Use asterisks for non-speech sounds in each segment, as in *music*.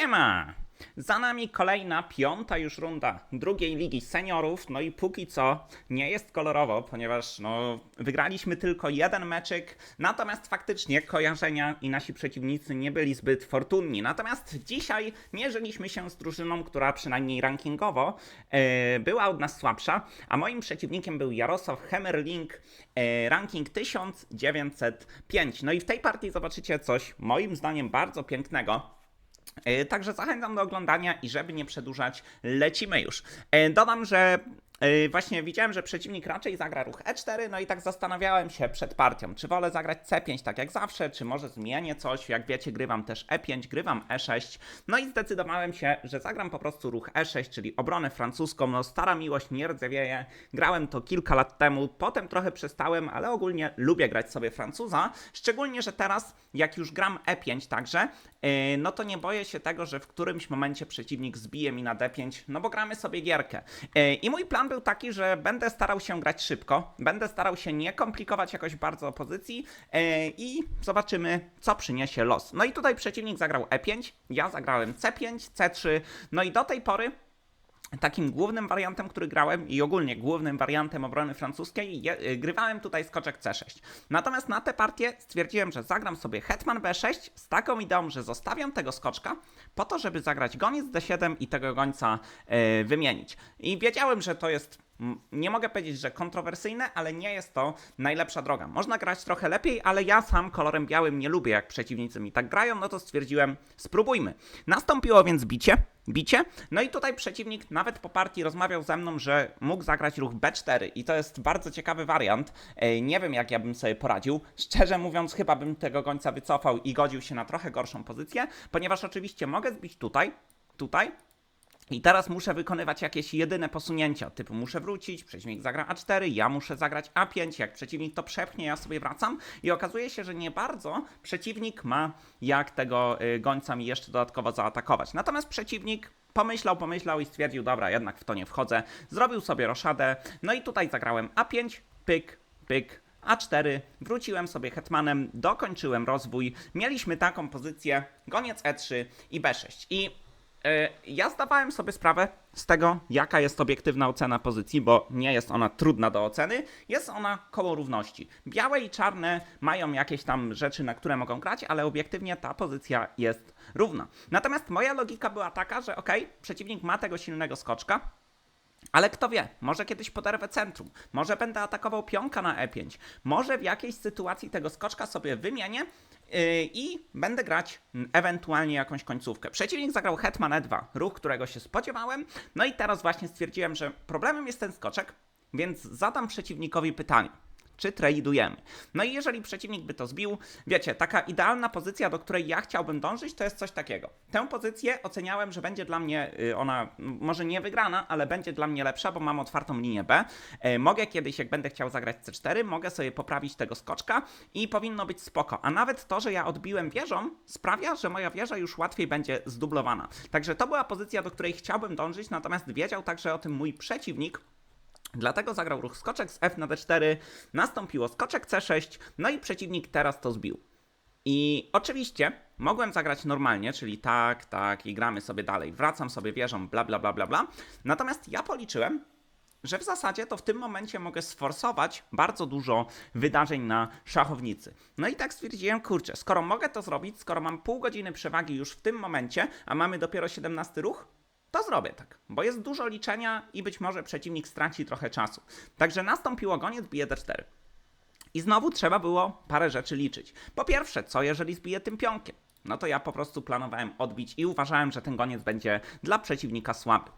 Siema! Za nami kolejna, piąta już runda drugiej ligi seniorów, no i póki co nie jest kolorowo, ponieważ no, wygraliśmy tylko jeden meczyk, natomiast faktycznie kojarzenia i nasi przeciwnicy nie byli zbyt fortunni. Natomiast dzisiaj mierzyliśmy się z drużyną, która przynajmniej rankingowo e, była od nas słabsza, a moim przeciwnikiem był Jarosław Hemmerling, e, ranking 1905. No i w tej partii zobaczycie coś moim zdaniem bardzo pięknego. E, Także zachęcam do oglądania i żeby nie przedłużać, lecimy już. E, Dodam, że właśnie widziałem, że przeciwnik raczej zagra ruch E4, no i tak zastanawiałem się przed partią, czy wolę zagrać C5 tak jak zawsze, czy może zmienię coś. Jak wiecie, grywam też E5, grywam E6. No i zdecydowałem się, że zagram po prostu ruch E6, czyli obronę francuską. No stara miłość nie rdzewieje. Grałem to kilka lat temu, potem trochę przestałem, ale ogólnie lubię grać sobie Francuza. Szczególnie, że teraz, jak już gram E5 także, Yy, no to nie boję się tego, że w którymś momencie przeciwnik zbije mi na D5, no bo gramy sobie gierkę. Yy, I mój plan był taki, że będę starał się grać szybko, będę starał się nie komplikować jakoś bardzo opozycji yy, i zobaczymy, co przyniesie los. No i tutaj przeciwnik zagrał E5, ja zagrałem C5, C3, no i do tej pory Takim głównym wariantem, który grałem i ogólnie głównym wariantem obrony francuskiej, je, y, grywałem tutaj skoczek C6. Natomiast na tę partię stwierdziłem, że zagram sobie hetman B6 z taką ideą, że zostawiam tego skoczka po to, żeby zagrać goniec D7 i tego gońca y, wymienić. I wiedziałem, że to jest nie mogę powiedzieć, że kontrowersyjne, ale nie jest to najlepsza droga. Można grać trochę lepiej, ale ja sam kolorem białym nie lubię, jak przeciwnicy mi tak grają, no to stwierdziłem, spróbujmy. Nastąpiło więc bicie, bicie, no i tutaj przeciwnik nawet po partii rozmawiał ze mną, że mógł zagrać ruch B4 i to jest bardzo ciekawy wariant. Ej, Nie wiem, jak ja bym sobie poradził. Szczerze mówiąc, chyba bym tego gońca wycofał i godził się na trochę gorszą pozycję, ponieważ oczywiście mogę zbić tutaj, tutaj, i teraz muszę wykonywać jakieś jedyne posunięcia, typu muszę wrócić, przeciwnik zagra A4, ja muszę zagrać A5, jak przeciwnik to przepchnie, ja sobie wracam i okazuje się, że nie bardzo przeciwnik ma jak tego y, gońca mi jeszcze dodatkowo zaatakować. Natomiast przeciwnik pomyślał, pomyślał i stwierdził, dobra, jednak w to nie wchodzę, zrobił sobie roszadę, no i tutaj zagrałem A5, pyk, pyk, a4, wróciłem sobie hetmanem, dokończyłem rozwój. Mieliśmy taką pozycję, goniec E3 i B6. I Ja zdawałem sobie sprawę z tego, jaka jest obiektywna ocena pozycji, bo nie jest ona trudna do oceny, jest ona koło równości. Białe i czarne mają jakieś tam rzeczy, na które mogą grać, ale obiektywnie ta pozycja jest równa. Natomiast moja logika była taka, że ok, przeciwnik ma tego silnego skoczka, ale kto wie, może kiedyś poderwę centrum, może będę atakował pionka na E5, może w jakiejś sytuacji tego skoczka sobie wymienię i będę grać ewentualnie jakąś końcówkę. Przeciwnik zagrał hetman E2, ruch, którego się spodziewałem, no i teraz właśnie stwierdziłem, że problemem jest ten skoczek, więc zadam przeciwnikowi pytanie czy tradujemy. No i jeżeli przeciwnik by to zbił, wiecie, taka idealna pozycja, do której ja chciałbym dążyć, to jest coś takiego. Tę pozycję oceniałem, że będzie dla mnie y, ona może nie wygrana, ale będzie dla mnie lepsza, bo mam otwartą linię B. E, Mogę kiedyś, jak będę chciał zagrać C4, mogę sobie poprawić tego skoczka i powinno być spoko. A nawet to, że ja odbiłem wieżą, sprawia, że moja wieża już łatwiej będzie zdublowana. Także to była pozycja, do której chciałbym dążyć, natomiast wiedział także o tym mój przeciwnik, Dlatego zagrał ruch skoczek z F na D4, nastąpiło skoczek C6, no i przeciwnik teraz to zbił. I oczywiście mogłem zagrać normalnie, czyli tak, tak i gramy sobie dalej, wracam sobie wieżą, bla bla bla bla bla. Natomiast ja policzyłem, że w zasadzie to w tym momencie mogę sforsować bardzo dużo wydarzeń na szachownicy. No i tak stwierdziłem, kurczę, skoro mogę to zrobić, skoro mam pół godziny przewagi już w tym momencie, a mamy dopiero 17 ruch, to zrobię tak, bo jest dużo liczenia i być może przeciwnik straci trochę czasu. Także nastąpiło goniec bije d4. I znowu trzeba było parę rzeczy liczyć. Po pierwsze, co jeżeli zbiję tym pionkiem? No to ja po prostu planowałem odbić i uważałem, że ten goniec będzie dla przeciwnika słaby.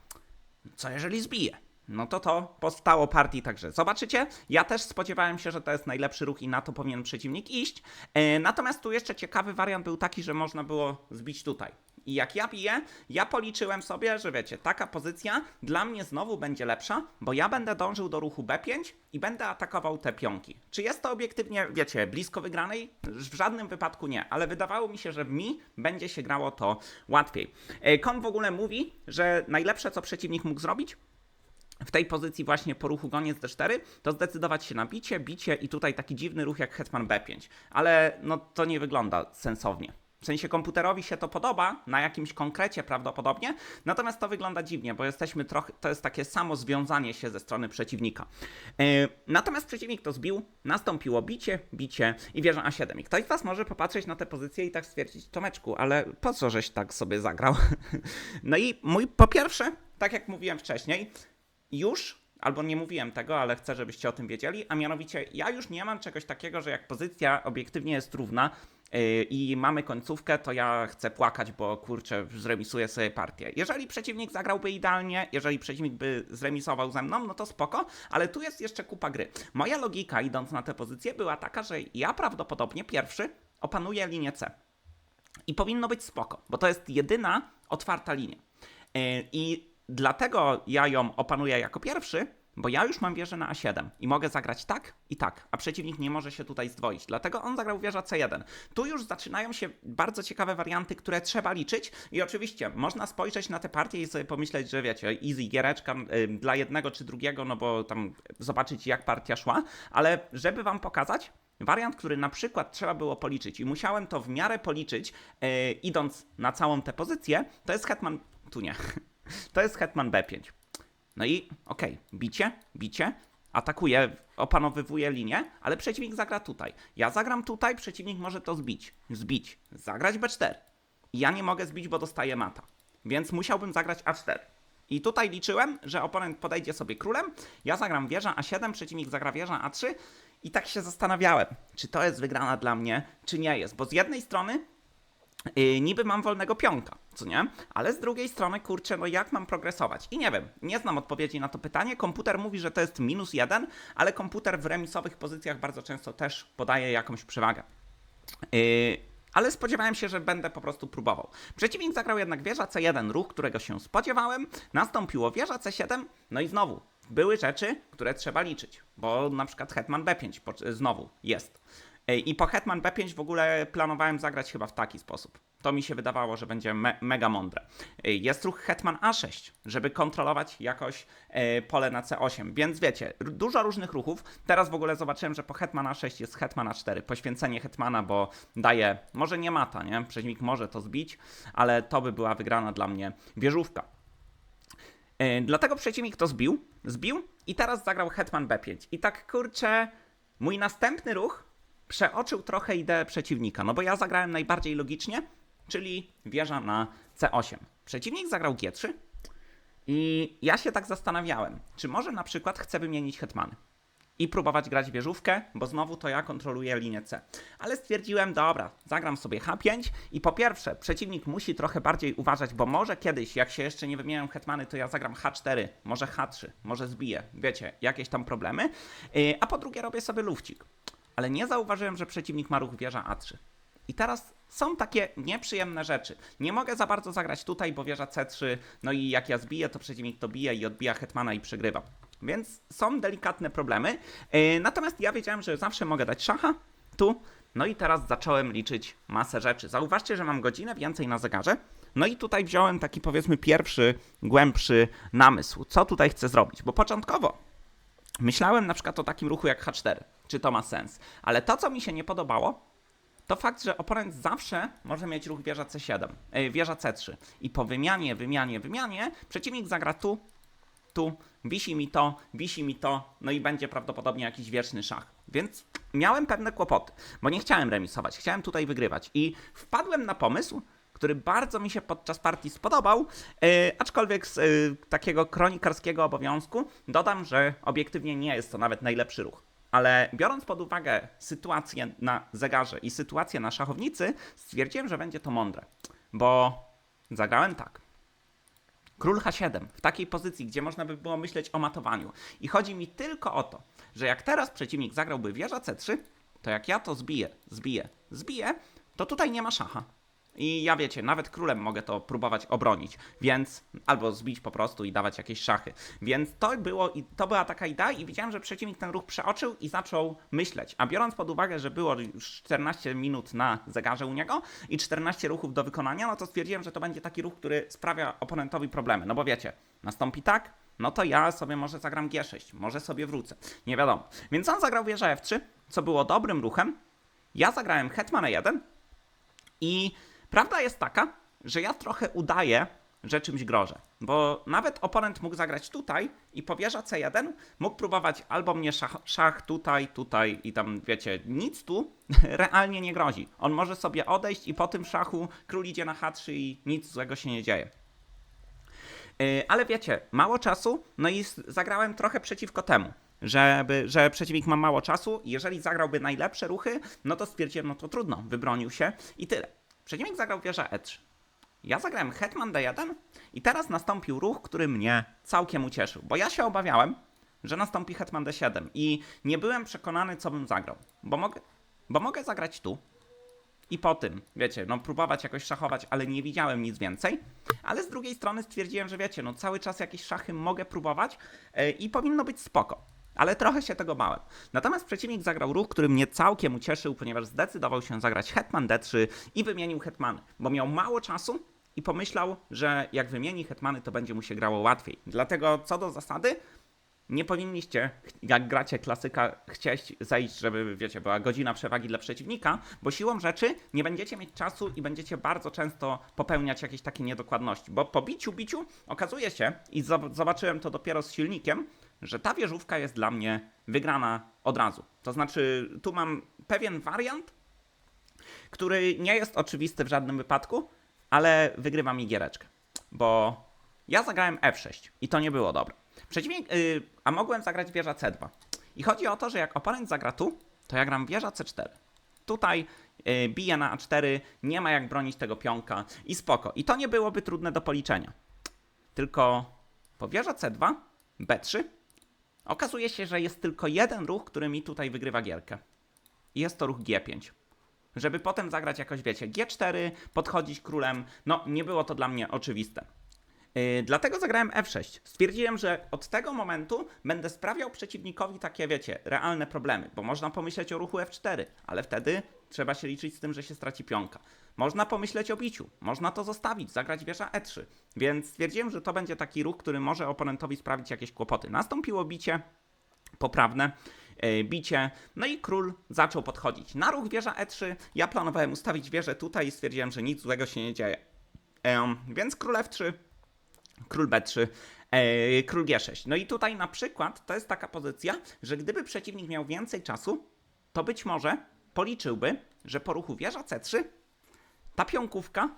Co jeżeli zbije? No to to powstało partii także. Zobaczycie, ja też spodziewałem się, że to jest najlepszy ruch i na to powinien przeciwnik iść. E, natomiast tu jeszcze ciekawy wariant był taki, że można było zbić tutaj. I jak ja biję, ja policzyłem sobie, że wiecie, taka pozycja dla mnie znowu będzie lepsza, bo ja będę dążył do ruchu B5 i będę atakował te pionki. Czy jest to obiektywnie, wiecie, blisko wygranej? W żadnym wypadku nie, ale wydawało mi się, że mi będzie się grało to łatwiej. E, Kon w ogóle mówi, że najlepsze co przeciwnik mógł zrobić, w tej pozycji właśnie po ruchu goniec D4, to zdecydować się na bicie, bicie i tutaj taki dziwny ruch jak hetman B5. Ale no to nie wygląda sensownie. W sensie komputerowi się to podoba, na jakimś konkrecie prawdopodobnie, natomiast to wygląda dziwnie, bo jesteśmy trochę, to jest takie samo związanie się ze strony przeciwnika. Yy, natomiast przeciwnik to zbił, nastąpiło bicie, bicie i wieża A7. I ktoś z Was może popatrzeć na tę pozycję i tak stwierdzić, Tomeczku, ale po co żeś tak sobie zagrał? *laughs* no i mój, po pierwsze, tak jak mówiłem wcześniej, już albo nie mówiłem tego, ale chcę, żebyście o tym wiedzieli, a mianowicie ja już nie mam czegoś takiego, że jak pozycja obiektywnie jest równa i mamy końcówkę, to ja chcę płakać, bo kurczę, zremisuję sobie partię. Jeżeli przeciwnik zagrałby idealnie, jeżeli przeciwnik by zremisował ze mną, no to spoko, ale tu jest jeszcze kupa gry. Moja logika idąc na tę pozycję była taka, że ja prawdopodobnie pierwszy opanuję linię C. I powinno być spoko, bo to jest jedyna otwarta linia. Yy, I dlatego ja ją opanuję jako pierwszy, bo ja już mam wieżę na A7 i mogę zagrać tak i tak, a przeciwnik nie może się tutaj zdwoić. Dlatego on zagrał wieża C1. Tu już zaczynają się bardzo ciekawe warianty, które trzeba liczyć i oczywiście można spojrzeć na te partie i sobie pomyśleć, że wiecie, easy giereczka dla jednego czy drugiego, no bo tam zobaczyć jak partia szła, ale żeby wam pokazać, Wariant, który na przykład trzeba było policzyć i musiałem to w miarę policzyć, yy, idąc na całą tę pozycję, to jest Hetman. Tu nie. *laughs* To jest Hetman B5. No i okej, bicie, bicie, atakuje, opanowywuje linię, ale przeciwnik zagra tutaj. Ja zagram tutaj, przeciwnik może to zbić. Zbić. Zagrać B4. I ja nie mogę zbić, bo dostaję mata. Więc musiałbym zagrać A4. I tutaj liczyłem, że oponent podejdzie sobie królem, ja zagram wieża A7, przeciwnik zagra wieża A3 i tak się zastanawiałem, czy to jest wygrana dla mnie, czy nie jest. Bo z jednej strony Yy, niby mam wolnego pionka, co nie? Ale z drugiej strony, kurczę, no jak mam progresować? I nie wiem, nie znam odpowiedzi na to pytanie. Komputer mówi, że to jest minus jeden, ale komputer w remisowych pozycjach bardzo często też podaje jakąś przewagę. Yy, ale spodziewałem się, że będę po prostu próbował. Przeciwnik zagrał jednak wieża C1, ruch, którego się spodziewałem. Nastąpiło wieża C7, no i znowu były rzeczy, które trzeba liczyć, bo na przykład hetman B5 po- znowu jest. I po Hetman B5 w ogóle planowałem zagrać chyba w taki sposób. To mi się wydawało, że będzie me mega mądre. Jest ruch Hetman A6, żeby kontrolować jakoś e, pole na C8. Więc wiecie, dużo różnych ruchów. Teraz w ogóle zobaczyłem, że po Hetman A6 jest Hetman A4. Poświęcenie Hetmana, bo daje, może nie mata, nie? Przeciwnik może to zbić, ale to by była wygrana dla mnie wieżówka. E, Dlatego przeciwnik to zbił, zbił i teraz zagrał Hetman B5. I tak kurczę, mój następny ruch przeoczył trochę ideę przeciwnika, no bo ja zagrałem najbardziej logicznie, czyli wieża na C8. Przeciwnik zagrał G3 i ja się tak zastanawiałem, czy może na przykład chcę wymienić hetmany i próbować grać wieżówkę, bo znowu to ja kontroluję linię C. Ale stwierdziłem, dobra, zagram sobie H5 i po pierwsze, przeciwnik musi trochę bardziej uważać, bo może kiedyś, jak się jeszcze nie wymieniają hetmany, to ja zagram H4, może H3, może zbiję, wiecie, jakieś tam problemy. Yy, A po drugie robię sobie lufcik. Ale nie zauważyłem, że przeciwnik ma ruch wieża A3. I teraz są takie nieprzyjemne rzeczy. Nie mogę za bardzo zagrać tutaj, bo wieża C3, no i jak ja zbiję, to przeciwnik to bije i odbija hetmana i przegrywa. Więc są delikatne problemy. Yy, natomiast ja wiedziałem, że zawsze mogę dać szacha tu. No i teraz zacząłem liczyć masę rzeczy. Zauważcie, że mam godzinę więcej na zegarze. No i tutaj wziąłem taki powiedzmy pierwszy, głębszy namysł. Co tutaj chcę zrobić? Bo początkowo myślałem na przykład o takim ruchu jak H4. Czy to ma sens? Ale to, co mi się nie podobało, to fakt, że oponent zawsze może mieć ruch wieża C7, yy, wieża C3. I po wymianie, wymianie, wymianie, przeciwnik zagra tu, tu, wisi mi to, wisi mi to, no i będzie prawdopodobnie jakiś wieczny szach. Więc miałem pewne kłopoty, bo nie chciałem remisować, chciałem tutaj wygrywać. I wpadłem na pomysł, który bardzo mi się podczas partii spodobał, yy, aczkolwiek z yy, takiego kronikarskiego obowiązku dodam, że obiektywnie nie jest to nawet najlepszy ruch. Ale biorąc pod uwagę sytuację na zegarze i sytuację na szachownicy, stwierdziłem, że będzie to mądre. Bo zagrałem tak. Król H7 w takiej pozycji, gdzie można by było myśleć o matowaniu. I chodzi mi tylko o to, że jak teraz przeciwnik zagrałby wieża C3, to jak ja to zbiję, zbiję, zbiję, to tutaj nie ma szacha. I ja wiecie, nawet królem mogę to próbować obronić, więc albo zbić po prostu i dawać jakieś szachy. Więc to było i to była taka idea i widziałem, że przeciwnik ten ruch przeoczył i zaczął myśleć. A biorąc pod uwagę, że było już 14 minut na zegarze u niego i 14 ruchów do wykonania, no to stwierdziłem, że to będzie taki ruch, który sprawia oponentowi problemy. No bo wiecie, nastąpi tak, no to ja sobie może zagram G6, może sobie wrócę. Nie wiadomo. Więc on zagrał wieżę F3, co było dobrym ruchem. Ja zagrałem Hetman E1 i Prawda jest taka, że ja trochę udaję, że czymś grożę. Bo nawet oponent mógł zagrać tutaj i po wieża C1 mógł próbować albo mnie szach, szach tutaj, tutaj i tam, wiecie, nic tu *laughs* realnie nie grozi. On może sobie odejść i po tym szachu król idzie na H3 i nic złego się nie dzieje. Yy, Ale wiecie, mało czasu, no i zagrałem trochę przeciwko temu, żeby, że przeciwnik ma mało czasu jeżeli zagrałby najlepsze ruchy, no to stwierdziłem, no to trudno, wybronił się i tyle. Przeciwnik zagrał wieża E3. Ja zagrałem hetman D1 i teraz nastąpił ruch, który mnie całkiem ucieszył, bo ja się obawiałem, że nastąpi hetman D7 i nie byłem przekonany, co bym zagrał, bo mogę, bo mogę zagrać tu, i po tym, wiecie, no próbować jakoś szachować, ale nie widziałem nic więcej. Ale z drugiej strony stwierdziłem, że wiecie, no cały czas jakieś szachy mogę próbować yy, i powinno być spoko. Ale trochę się tego bałem. Natomiast przeciwnik zagrał ruch, który mnie całkiem ucieszył, ponieważ zdecydował się zagrać hetman d3 i wymienił hetmany, bo miał mało czasu i pomyślał, że jak wymieni hetmany, to będzie mu się grało łatwiej. Dlatego co do zasady, nie powinniście, jak gracie klasyka, chcieć zejść, żeby, wiecie, była godzina przewagi dla przeciwnika, bo siłą rzeczy nie będziecie mieć czasu i będziecie bardzo często popełniać jakieś takie niedokładności. Bo po biciu, biciu okazuje się, i zob- zobaczyłem to dopiero z silnikiem, że ta wieżówka jest dla mnie wygrana od razu. To znaczy, tu mam pewien wariant, który nie jest oczywisty w żadnym wypadku, ale wygrywa mi giereczkę. Bo ja zagrałem F6 i to nie było dobre. Przeciwnik, yy, a mogłem zagrać wieża C2. I chodzi o to, że jak oponent zagra tu, to ja gram wieża C4. Tutaj yy, biję na A4, nie ma jak bronić tego pionka i spoko. I to nie byłoby trudne do policzenia. Tylko po wieża C2, B3, okazuje się, że jest tylko jeden ruch, który mi tutaj wygrywa gierkę. I jest to ruch G5 żeby potem zagrać jakoś, wiecie, G4, podchodzić królem. No, nie było to dla mnie oczywiste. Yy, dlatego zagrałem F6. Stwierdziłem, że od tego momentu będę sprawiał przeciwnikowi takie, wiecie, realne problemy, bo można pomyśleć o ruchu F4, ale wtedy trzeba się liczyć z tym, że się straci pionka. Można pomyśleć o biciu, można to zostawić, zagrać wieża E3. Więc stwierdziłem, że to będzie taki ruch, który może oponentowi sprawić jakieś kłopoty. Nastąpiło bicie, poprawne e, bicie. No i król zaczął podchodzić. Na ruch wieża E3 ja planowałem ustawić wieżę tutaj i stwierdziłem, że nic złego się nie dzieje. Więc król F3, król B3, e, król G6. No i tutaj na przykład to jest taka pozycja, że gdyby przeciwnik miał więcej czasu, to być może policzyłby, że po ruchu wieża C3 ta pionkówka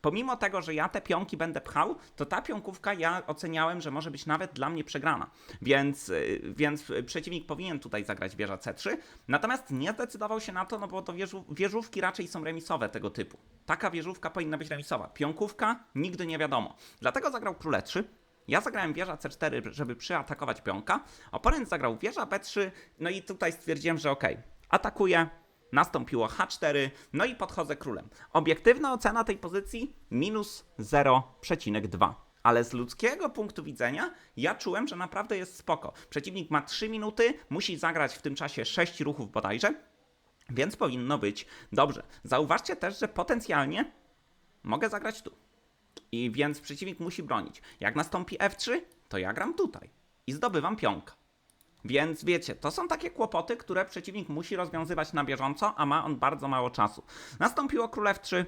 Pomimo tego, że ja te pionki będę pchał, to ta pionkówka ja oceniałem, że może być nawet dla mnie przegrana. Więc, y, więc przeciwnik powinien tutaj zagrać wieża C3. Natomiast nie zdecydował się na to, no bo to wieżu, wieżówki raczej są remisowe tego typu. Taka wieżówka powinna być remisowa. Pionkówka nigdy nie wiadomo. Dlatego zagrał król E3. Ja zagrałem wieża C4, żeby przyatakować pionka. Oponent zagrał wieża B3, no i tutaj stwierdziłem, że okej, atakuję, Nastąpiło H4, no i podchodzę królem. Obiektywna ocena tej pozycji minus 0,2. Ale z ludzkiego punktu widzenia ja czułem, że naprawdę jest spoko. Przeciwnik ma 3 minuty, musi zagrać w tym czasie 6 ruchów bodajże, więc powinno być dobrze. Zauważcie też, że potencjalnie mogę zagrać tu. I więc przeciwnik musi bronić. Jak nastąpi F3, to ja gram tutaj i zdobywam pionka. Więc wiecie, to są takie kłopoty, które przeciwnik musi rozwiązywać na bieżąco, a ma on bardzo mało czasu. Nastąpiło król F3.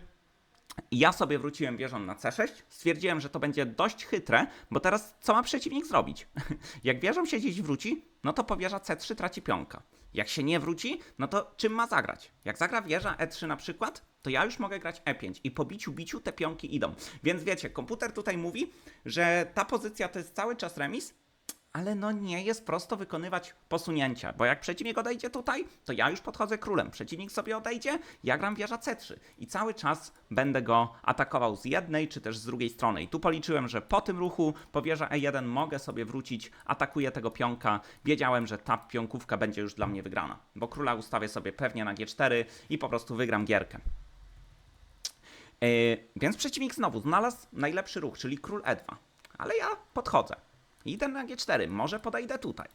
Ja sobie wróciłem wieżą na C6. Stwierdziłem, że to będzie dość chytre, bo teraz co ma przeciwnik zrobić? *laughs* Jak wieżą się gdzieś wróci, no to po wieża C3 traci pionka. Jak się nie wróci, no to czym ma zagrać? Jak zagra wieża E3 na przykład, to ja już mogę grać E5 i po biciu biciu te pionki idą. Więc wiecie, komputer tutaj mówi, że ta pozycja to jest cały czas remis, ale no nie jest prosto wykonywać posunięcia, bo jak przeciwnik odejdzie tutaj, to ja już podchodzę królem. Przeciwnik sobie odejdzie, ja gram wieża C3 i cały czas będę go atakował z jednej czy też z drugiej strony. I tu policzyłem, że po tym ruchu, po wieża E1 mogę sobie wrócić, atakuję tego pionka. Wiedziałem, że ta pionkówka będzie już dla mnie wygrana, bo króla ustawię sobie pewnie na G4 i po prostu wygram gierkę. Yy, więc przeciwnik znowu znalazł najlepszy ruch, czyli król E2. Ale ja podchodzę. Idę na G4, może podejdę tutaj.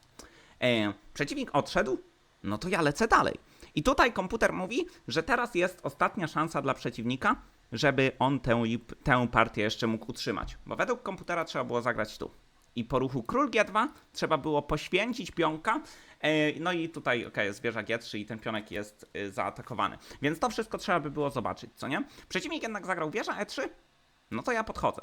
E, przeciwnik odszedł, no to ja lecę dalej. I tutaj komputer mówi, że teraz jest ostatnia szansa dla przeciwnika, żeby on tę, tę partię jeszcze mógł utrzymać. Bo według komputera trzeba było zagrać tu. I po ruchu król G2 trzeba było poświęcić pionka. e, No i tutaj, okej, jest wieża G3 i ten pionek jest y, zaatakowany. Więc to wszystko trzeba by było zobaczyć, co nie? Przeciwnik jednak zagrał wieża E3, no to ja podchodzę.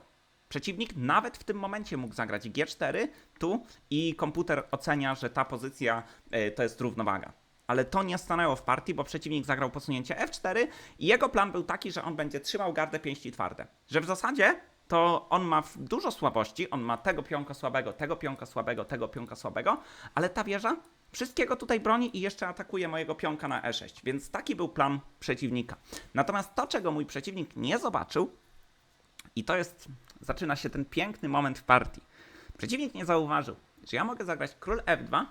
Przeciwnik nawet w tym momencie mógł zagrać G4 tu i komputer ocenia, że ta pozycja e, to jest równowaga. Ale to nie stanęło w partii, bo przeciwnik zagrał posunięcie F4 i jego plan był taki, że on będzie trzymał gardę pięści twarde. Że w zasadzie to on ma dużo słabości, on ma tego pionka słabego, tego pionka słabego, tego pionka słabego, ale ta wieża wszystkiego tutaj broni i jeszcze atakuje mojego pionka na E6, więc taki był plan przeciwnika. Natomiast to, czego mój przeciwnik nie zobaczył, i to jest, zaczyna się ten piękny moment w partii. Przeciwnik nie zauważył, że ja mogę zagrać król F2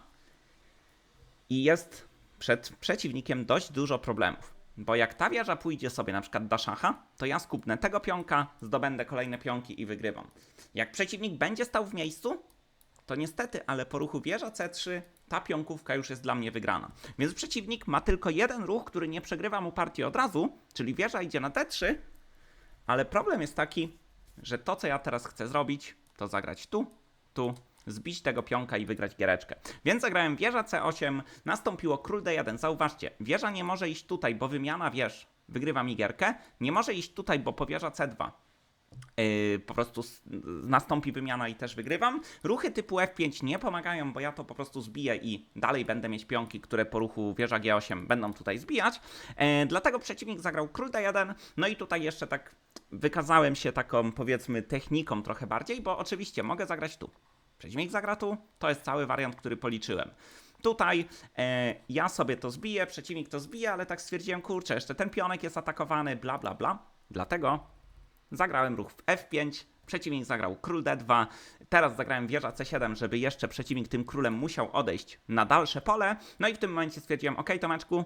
i jest przed przeciwnikiem dość dużo problemów. Bo jak ta wieża pójdzie sobie na przykład do szacha, to ja skupnę tego pionka, zdobędę kolejne pionki i wygrywam. Jak przeciwnik będzie stał w miejscu, to niestety, ale po ruchu wieża C3 ta pionkówka już jest dla mnie wygrana. Więc przeciwnik ma tylko jeden ruch, który nie przegrywa mu partii od razu, czyli wieża idzie na D3, ale problem jest taki, że to, co ja teraz chcę zrobić, to zagrać tu, tu, zbić tego pionka i wygrać giereczkę. Więc zagrałem wieża C8, nastąpiło król D1. Zauważcie, wieża nie może iść tutaj, bo wymiana wież wygrywa mi gierkę. Nie może iść tutaj, bo po wieża C2 Yy, po prostu nastąpi wymiana i też wygrywam. Ruchy typu F5 nie pomagają, bo ja to po prostu zbiję i dalej będę mieć pionki, które po ruchu wieża G8 będą tutaj zbijać. Yy, dlatego przeciwnik zagrał król D1. No i tutaj jeszcze tak wykazałem się taką powiedzmy techniką trochę bardziej, bo oczywiście mogę zagrać tu. Przeciwnik zagra tu, to jest cały wariant, który policzyłem. Tutaj e, ja sobie to zbiję, przeciwnik to zbije, ale tak stwierdziłem, kurczę, jeszcze ten pionek jest atakowany, bla bla bla. Dlatego Zagrałem ruch w F5, przeciwnik zagrał król D2, teraz zagrałem wieża C7, żeby jeszcze przeciwnik tym królem musiał odejść na dalsze pole. No i w tym momencie stwierdziłem, ok Tomeczku,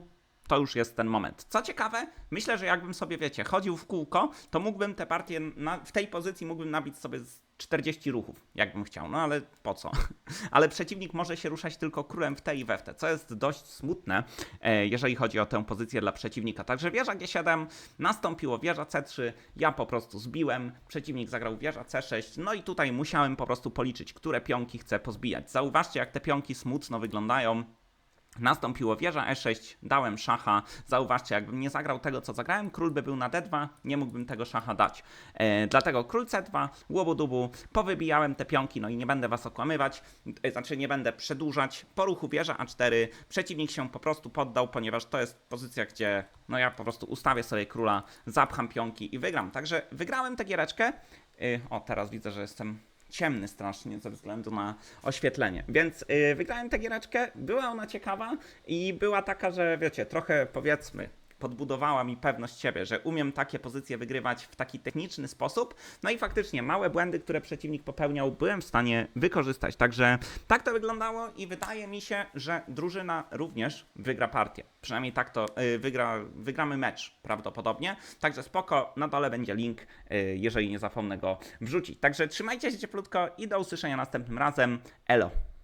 to już jest ten moment. Co ciekawe, myślę, że jakbym sobie, wiecie, chodził w kółko, to mógłbym te partie na, w tej pozycji mógłbym nabić sobie z 40 ruchów, jakbym chciał. No ale po co? *laughs* ale przeciwnik może się ruszać tylko królem w te i we w te, co jest dość smutne, e, jeżeli chodzi o tę pozycję dla przeciwnika. Także wieża G7, nastąpiło wieża C3, ja po prostu zbiłem, przeciwnik zagrał wieża C6, no i tutaj musiałem po prostu policzyć, które pionki chcę pozbijać. Zauważcie, jak te pionki smutno wyglądają. Nastąpiło wieża E6, dałem szacha. Zauważcie, jakbym nie zagrał tego, co zagrałem, król by był na D2, nie mógłbym tego szacha dać. E, dlatego król C2, łobudubu, powybijałem te pionki, no i nie będę was okłamywać, e, znaczy nie będę przedłużać. Po ruchu wieża A4 przeciwnik się po prostu poddał, ponieważ to jest pozycja, gdzie no ja po prostu ustawię sobie króla, zapcham pionki i wygram. Także wygrałem tę giereczkę. E, o, teraz widzę, że jestem ciemny strasznie ze względu na oświetlenie. Więc yy, wygrałem tę giereczkę, była ona ciekawa i była taka, że wiecie, trochę powiedzmy podbudowała mi pewność siebie, że umiem takie pozycje wygrywać w taki techniczny sposób. No i faktycznie małe błędy, które przeciwnik popełniał, byłem w stanie wykorzystać. Także tak to wyglądało i wydaje mi się, że drużyna również wygra partię. Przynajmniej tak to yy, wygra, wygramy mecz prawdopodobnie. Także spoko, na dole będzie link, yy, jeżeli nie zapomnę go wrzucić. Także trzymajcie się cieplutko i do usłyszenia następnym razem. Elo.